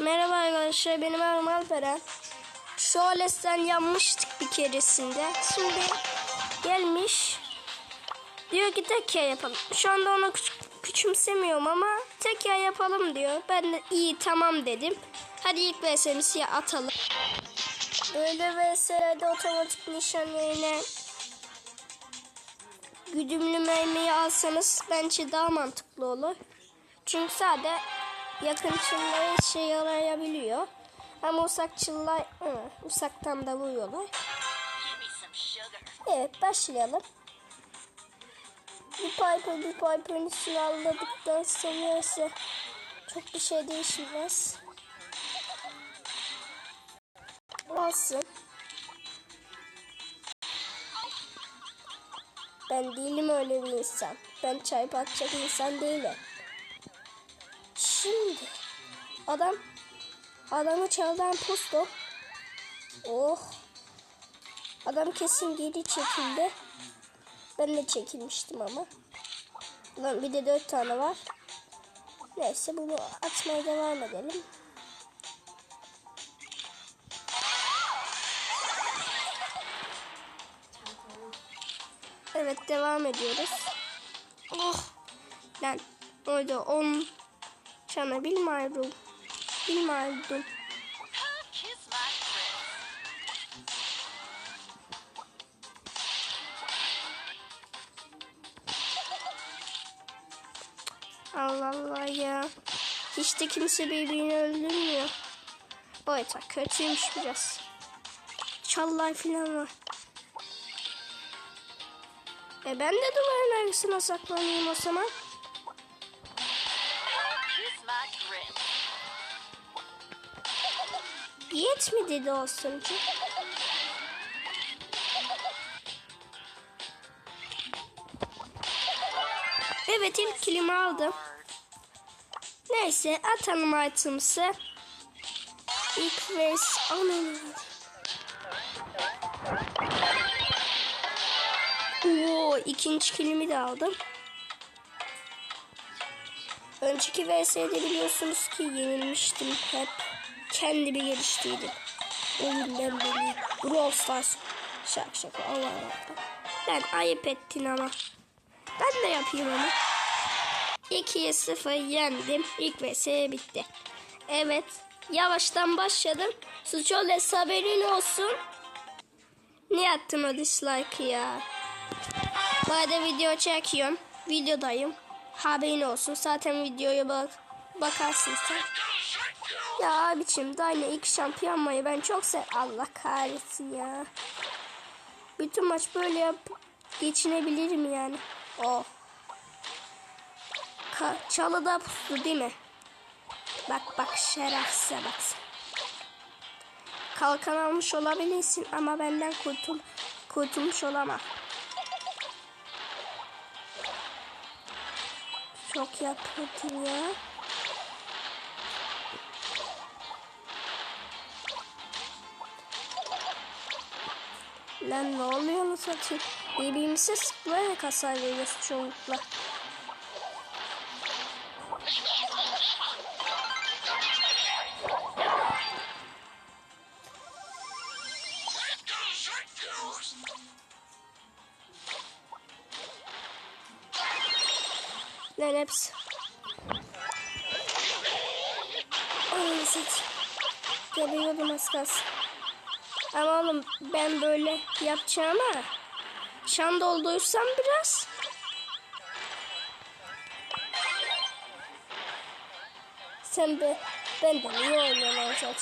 Merhaba arkadaşlar benim adım Alperen. Şöylesen yanmıştık bir keresinde. Şimdi gelmiş. Diyor ki tekrar yapalım. Şu anda onu küç- küçümsemiyorum ama tekrar yapalım diyor. Ben de iyi tamam dedim. Hadi ilk VS'mizi atalım. Böyle VS'lerde otomatik nişan yerine güdümlü mermiyi alsanız bence daha mantıklı olur. Çünkü sade yakın çıllara işe yarayabiliyor. Ama uzak çıllar hı, uzaktan da vuruyorlar. Evet başlayalım. Bir Piper bir Piper'ın içine aldıktan sonra ise çok bir şey değişmez. Olsun. Ben değilim öyle bir insan. Ben çay bakacak insan değilim. Şimdi adam adamı çaldan posto. Oh. Adam kesin geri çekildi. Ben de çekilmiştim ama. Lan bir de dört tane var. Neyse bunu atmaya devam edelim. Evet devam ediyoruz. Oh. Lan orada 10 Şana bilmiyorum. Bilmiyorum. Allah Allah ya. Hiç de kimse birbirini öldürmüyor. Bu harita kötüymüş biraz. Çallar falan var. E ben de duvarın arasına saklanayım o zaman. Yet mi dedi o sunucu? Evet ilk kilimi aldım. Neyse atalım items'ı. İlk vers... Anam. Oo, ikinci kilimi de aldım. Önceki VS'de biliyorsunuz ki yenilmiştim hep. Kendimi geliştirdim. Oyundan beri Brawl Stars. Şaka şaka Allah Allah. Ben ayıp ettin ama. Ben de yapayım onu. 2'ye 0 yendim. İlk vs bitti. Evet. Yavaştan başladım. Suçoles haberin olsun. Niye attın o dislike ya? Bu arada video çekiyorum. Videodayım. Haberin olsun. Zaten videoya bak bakarsın sen. Ya abicim daha ne ilk şampiyonmayı ben çok sev... Allah kahretsin ya. Bütün maç böyle yap geçinebilirim yani. Oh. Ka çalıda pusu değil mi? Bak bak şerefsize bak. Kalkan almış olabilirsin ama benden kurtul kurtulmuş olamam. Çok yapıyordum ya. Lan ne oluyor mu satayım? Birbirimize sıklayarak hasar veriyoruz çoğunlukla. Lan hepsi. Ay satayım. Geliyordum az kalsın. Ama oğlum ben böyle yapacağıma şan doldursam biraz. Sen be ben de iyi oynuyorum zaten.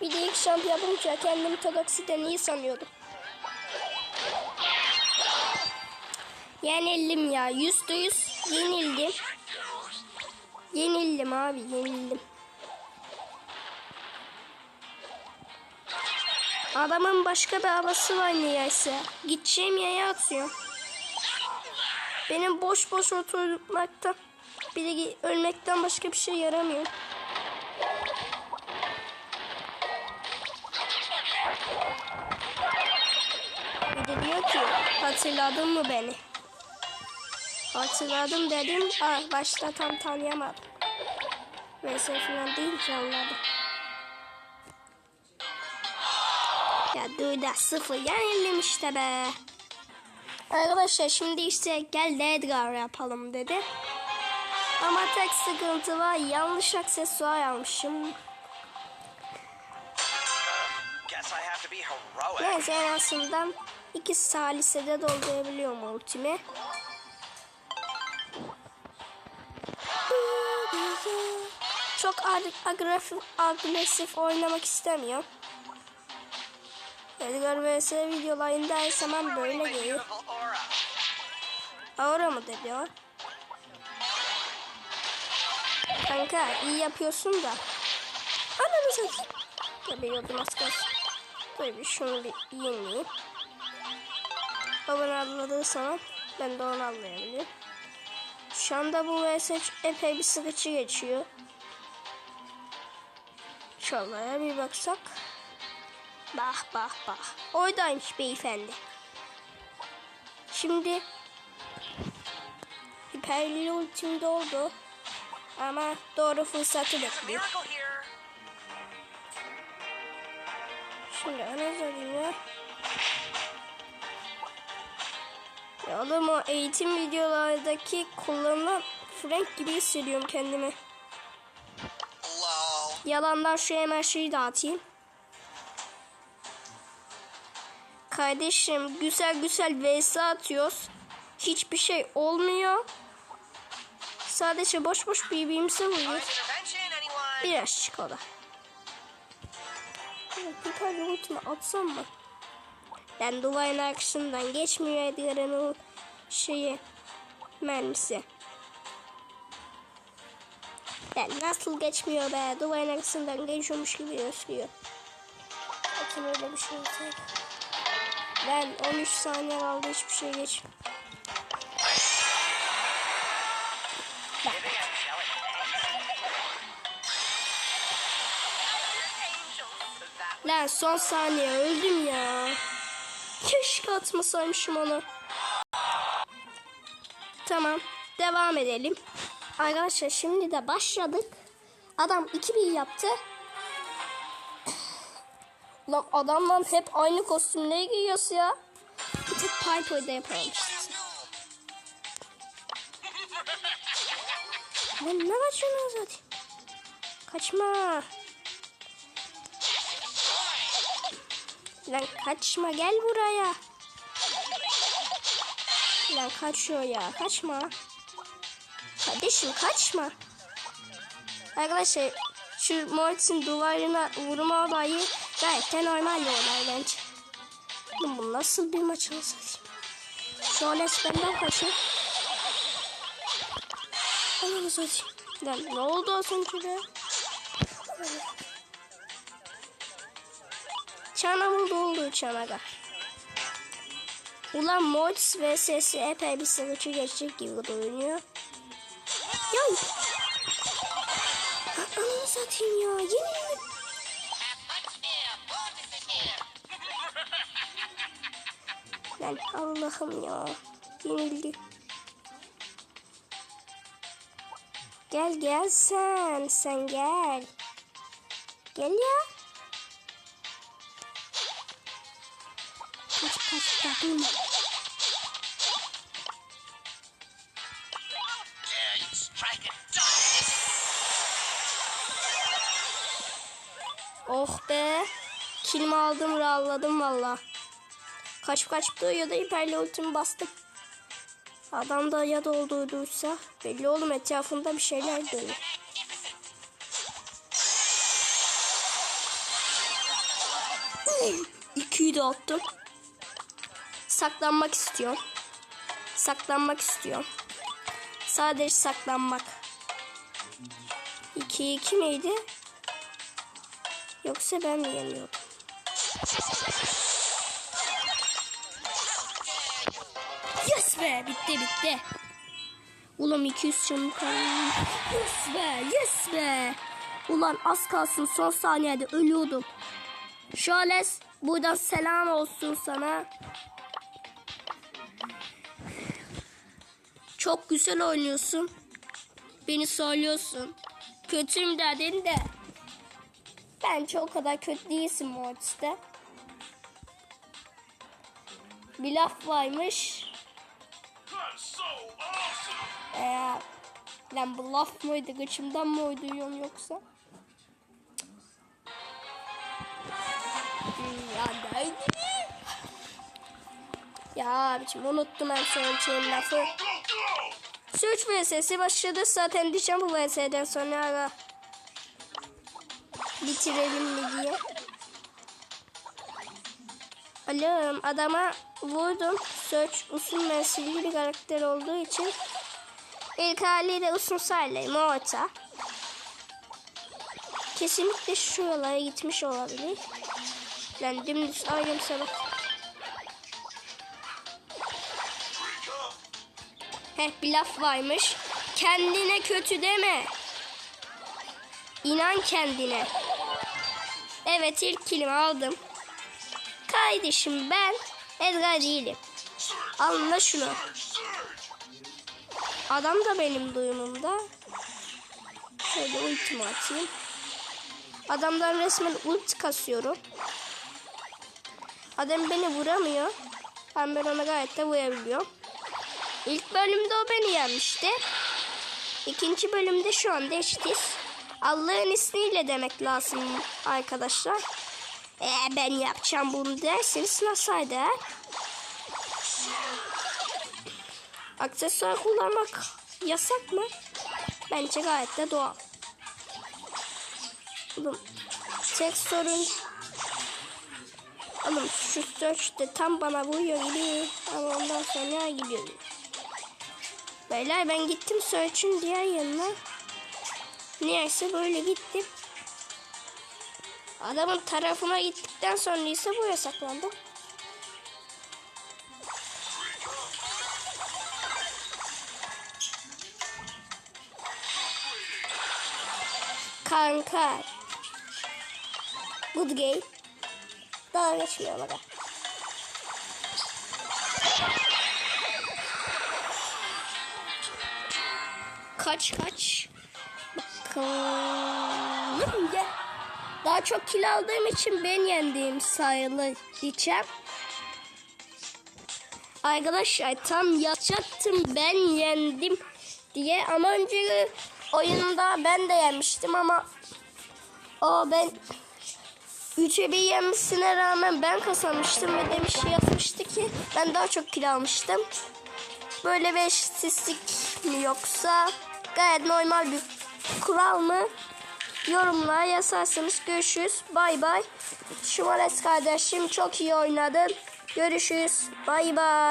Bir de ilk şamp yapınca kendimi Todoxi'den iyi sanıyordum. Yenildim ya. Yüzde yüz yenildim. Yenildim abi yenildim. Adamın başka bir havası var niyeyse. Gideceğim yere atıyor. Benim boş boş oturmaktan bir de ölmekten başka bir şey yaramıyor. Bir de diyor ki hatırladın mı beni? Hatırladım dedim. Ah, başta tam tanıyamadım. VS falan ki anladım. Ya duyda sıfır yenildim işte be. Arkadaşlar şimdi işte gel Edgar yapalım dedi. Ama tek sıkıntı var yanlış aksesuar almışım. Neyse en azından iki salisede doldurabiliyorum ultimi. Çok ag- agresif, agresif oynamak istemiyorum. Edgar vs videolarında her zaman böyle beautiful aura. Mı dedi o? Kanka iyi yapıyorsun da. Ananı satayım. Yapıyordum az kalsın. Bir şunu bir yeneyim. Babanı anladığı zaman ben de onu anlayabilirim. Şu anda bu vs epey bir sıkıcı geçiyor. Şuraya bir baksak. Bah bah bah. Oradaymış beyefendi. Şimdi Hiperli ultimde oldu. Ama doğru fırsatı bekliyor. Şimdi ana sorayım ya. Oğlum o eğitim videolardaki kullanılan Frank gibi hissediyorum kendimi. Yalandan şu hemen şeyi dağıtayım. Kardeşim güzel güzel vs atıyoruz. Hiçbir şey olmuyor. Sadece boş boş birbirimize vuruyoruz. Biraz çikolata. Bir tane ultimi atsam mı? Ben duvarın arkasından geçmiyor Edgar'ın o şeyi mermisi. Ben nasıl geçmiyor be? Duvarın arkasından geçiyormuş gibi gözüküyor. Bakın öyle bir şey olsaydı. Ben 13 saniye kaldı hiçbir şey geç. Lan son saniye öldüm ya. Keşke atmasaymışım onu. Tamam. Devam edelim. Arkadaşlar şimdi de başladık. Adam 2000 yaptı. Lan adamla hep aynı kostümleri giyiyoruz ya. Bir tek Piper'da yapamamışız. Lan ne kaçıyorsun zaten? Kaçma. Lan kaçma gel buraya. Lan kaçıyor ya kaçma. Kardeşim kaçma. Arkadaşlar şu Mortis'in duvarına vurma olayı gayet de normal bir olay bence. Bu nasıl bir maç olsa Şu Alex benden kaçıyor. Ananı satayım. Lan ne oldu az önce be? Çanamın dolduğu çanaga. Ulan Mortis vs epey bir sıkıcı geçecek gibi görünüyor. Ya. Ananı satayım ya. Yenildim. Lan Allah'ım ya. Yenildi. Gel gel sen. Sen gel. Gel ya. Kaç kaç it. Oh be. Kilimi aldım rahatladım valla. Kaçıp kaçıp duruyor da hiperli ultimi bastım. Adam da ya doldurduysa belli oğlum etrafında bir şeyler dönüyor. İkiyi de attım. Saklanmak istiyorum. Saklanmak istiyorum. Sadece saklanmak. 2 2 miydi? Yoksa ben mi yeniyordum? Be bitti bitti. Ulan 200 canım kaldı. Yes be yes be. Ulan az kalsın son saniyede ölüyordum. Şales buradan selam olsun sana. Çok güzel oynuyorsun. Beni söylüyorsun. kötüyüm dedin de. Bence o kadar kötü değilsin Mortis'te. Bir laf varmış. Ee, lan bu laf mıydı? Gıçımdan mı uyduruyorum yoksa? Dünyadaydı. Ya abicim unuttum ben söyleyeceğim lafı. Suç vs başladı zaten diyeceğim bu vs'den sonra ara bitirelim mi diye. Oğlum adama vurdum. Search uzun menzilli bir karakter olduğu için ilk haliyle uzun sayılayım orta. Kesinlikle şuralara gitmiş olabilir. Yani dümdüz ayrımsa bak. Heh bir laf varmış. Kendine kötü deme. İnan kendine. Evet ilk kilimi aldım. Kardeşim ben Edgar değilim. Anla şunu. Adam da benim duyumumda. Şöyle ultimi atayım. Adamdan resmen ulti kasıyorum. Adam beni vuramıyor. Ben, ben ona gayet de vurabiliyorum. İlk bölümde o beni yenmişti. İkinci bölümde şu anda eşitiz. Allah'ın ismiyle demek lazım arkadaşlar. Ee, ben yapacağım bunu derseniz nasıl eder? Aksesuar kullanmak yasak mı? Bence gayet de doğal. Oğlum, tek sorun Oğlum şu search de tam bana vuruyor gibi ama ondan sonra gidiyor. Beyler ben gittim search'ün diğer yanına. Niyeyse böyle gittim. Adamın tarafına gittikten sonra ise buraya saklandım. Kanka. Good game. Daha geçmiyor bana. Kaç kaç. Bakalım. Daha çok kilo aldığım için ben yendiğim sayılı diyeceğim. Arkadaşlar tam yapacaktım ben yendim diye ama önceki oyunda ben de yenmiştim ama o ben 3'e bir yenmesine rağmen ben kazanmıştım ve demiş yazmıştı ki ben daha çok kilo almıştım. Böyle bir eşitsizlik mi yoksa gayet normal bir kural mı? Yorumlara yazarsanız görüşürüz. Bay bay. Şumares kardeşim çok iyi oynadın. Görüşürüz. Bay bay.